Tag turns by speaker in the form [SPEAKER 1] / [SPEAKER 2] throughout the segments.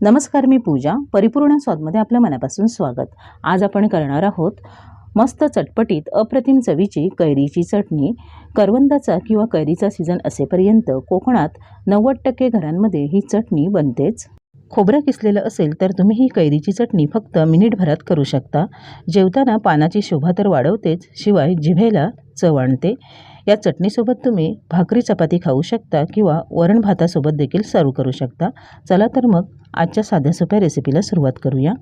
[SPEAKER 1] नमस्कार मी पूजा. परिपूर्ण स्वादमध्ये आपल्या मनापासून स्वागत. आज आपण करणार आहोत मस्त चटपटीत अप्रतिम चवीची कैरीची चटणी. करवंदाचा किंवा कैरीचा सीझन असेपर्यंत कोकणात नव्वद टक्के घरांमध्ये ही चटणी बनतेच. खोबरं किसलेलं असेल तर तुम्ही ही कैरीची चटणी फक्त मिनिटभरात करू शकता. जेवताना पानाची शोभा तर वाढवतेच शिवाय जिभेला चव आणते. या चटणीसोबत तुम्ही भाकरी चपाती खाऊ शकता किंवा वरण भातासोबत देखील सर्व करू शकता. चला तर मग आजच्या साध्या सोप्या रेसिपीला सुरुवात करूया.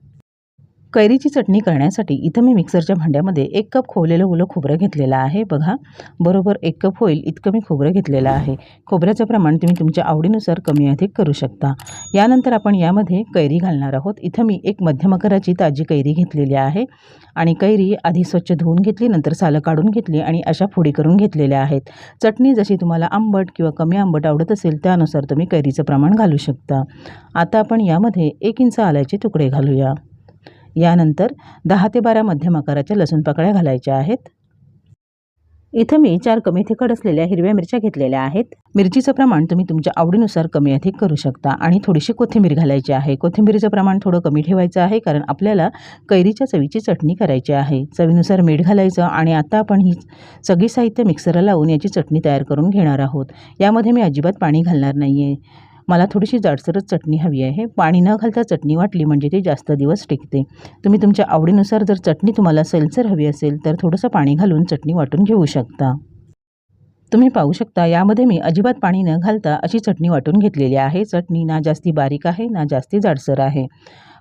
[SPEAKER 1] कैरीची चटणी करण्यासाठी इथं मी मिक्सरच्या भांड्यामध्ये एक कप खोवलेलं ओलं खोबरं घेतलेलं आहे. बघा बरोबर एक कप होईल इतकं मी खोबरं घेतलेलं आहे. खोबऱ्याचं प्रमाण तुम्ही तुमच्या आवडीनुसार कमी अधिक करू शकता. यानंतर आपण यामध्ये कैरी घालणार आहोत. इथं मी एक मध्यम आकाराची ताजी कैरी घेतलेली आहे आणि कैरी आधी स्वच्छ धुवून घेतली नंतर सालं काढून घेतली आणि अशा फोडी करून घेतलेल्या आहेत. चटणी जशी तुम्हाला आंबट किंवा कमी आंबट आवडत असेल त्यानुसार तुम्ही कैरीचं प्रमाण घालू शकता. आता आपण यामध्ये एक इंच आल्याचे तुकडे घालूया. यानंतर दहा ते बारा मध्यम आकाराच्या लसूण पाकळ्या घालायच्या आहेत. इथं मी चार कमी थिकट असलेल्या हिरव्या मिरच्या घेतलेल्या आहेत. मिरचीचं प्रमाण तुम्ही तुमच्या आवडीनुसार कमी अधिक करू शकता आणि थोडीशी कोथिंबीर घालायची आहे. कोथिंबीरीचं प्रमाण थोडं कमी ठेवायचं आहे कारण आपल्याला कैरीच्या चवीची चटणी करायची आहे. चवीनुसार मीठ घालायचं आणि आता आपण ही सगळी साहित्य मिक्सरला लावून याची चटणी तयार करून घेणार आहोत. यामध्ये मी अजिबात पाणी घालणार नाही आहे मला थोडीशी जाडसरच चटणी हवी आहे. पाणी न घालता चटणी वाटली म्हणजे ती जास्त दिवस टिकते. तुम्ही तुमच्या आवडीनुसार जर चटणी तुम्हाला सैलसर हवी असेल तर थोडंसं पाणी घालून चटणी वाटून घेऊ शकता. तुम्ही पाहू शकता यामध्ये मी अजिबात पाणी न घालता अशी चटणी वाटून घेतलेली आहे. चटणी ना जास्ती बारीक आहे ना जास्ती जाडसर आहे.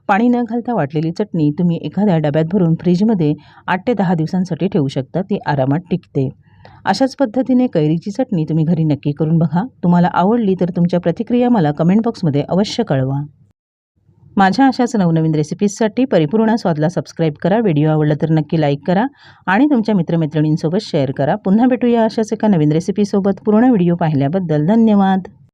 [SPEAKER 1] पाणी न घालता वाटलेली चटणी तुम्ही एखाद्या डब्यात भरून फ्रीजमध्ये आठ ते दहा दिवसांसाठी ठेवू शकता ती आरामात टिकते. अशाच पद्धतीने कैरीची चटणी तुम्ही घरी नक्की करून बघा. तुम्हाला आवडली तर तुमच्या प्रतिक्रिया मला कमेंट बॉक्समध्ये अवश्य कळवा. माझ्या अशाच नवनवीन रेसिपीजसाठी परिपूर्ण स्वादला सबस्क्राईब करा. व्हिडिओ आवडला तर नक्की लाईक करा आणि तुमच्या मित्रमैत्रिणींसोबत शेअर करा. पुन्हा भेटूया अशाच एका नवीन रेसिपीसोबत पूर्ण व्हिडिओ पाहिल्याबद्दल धन्यवाद.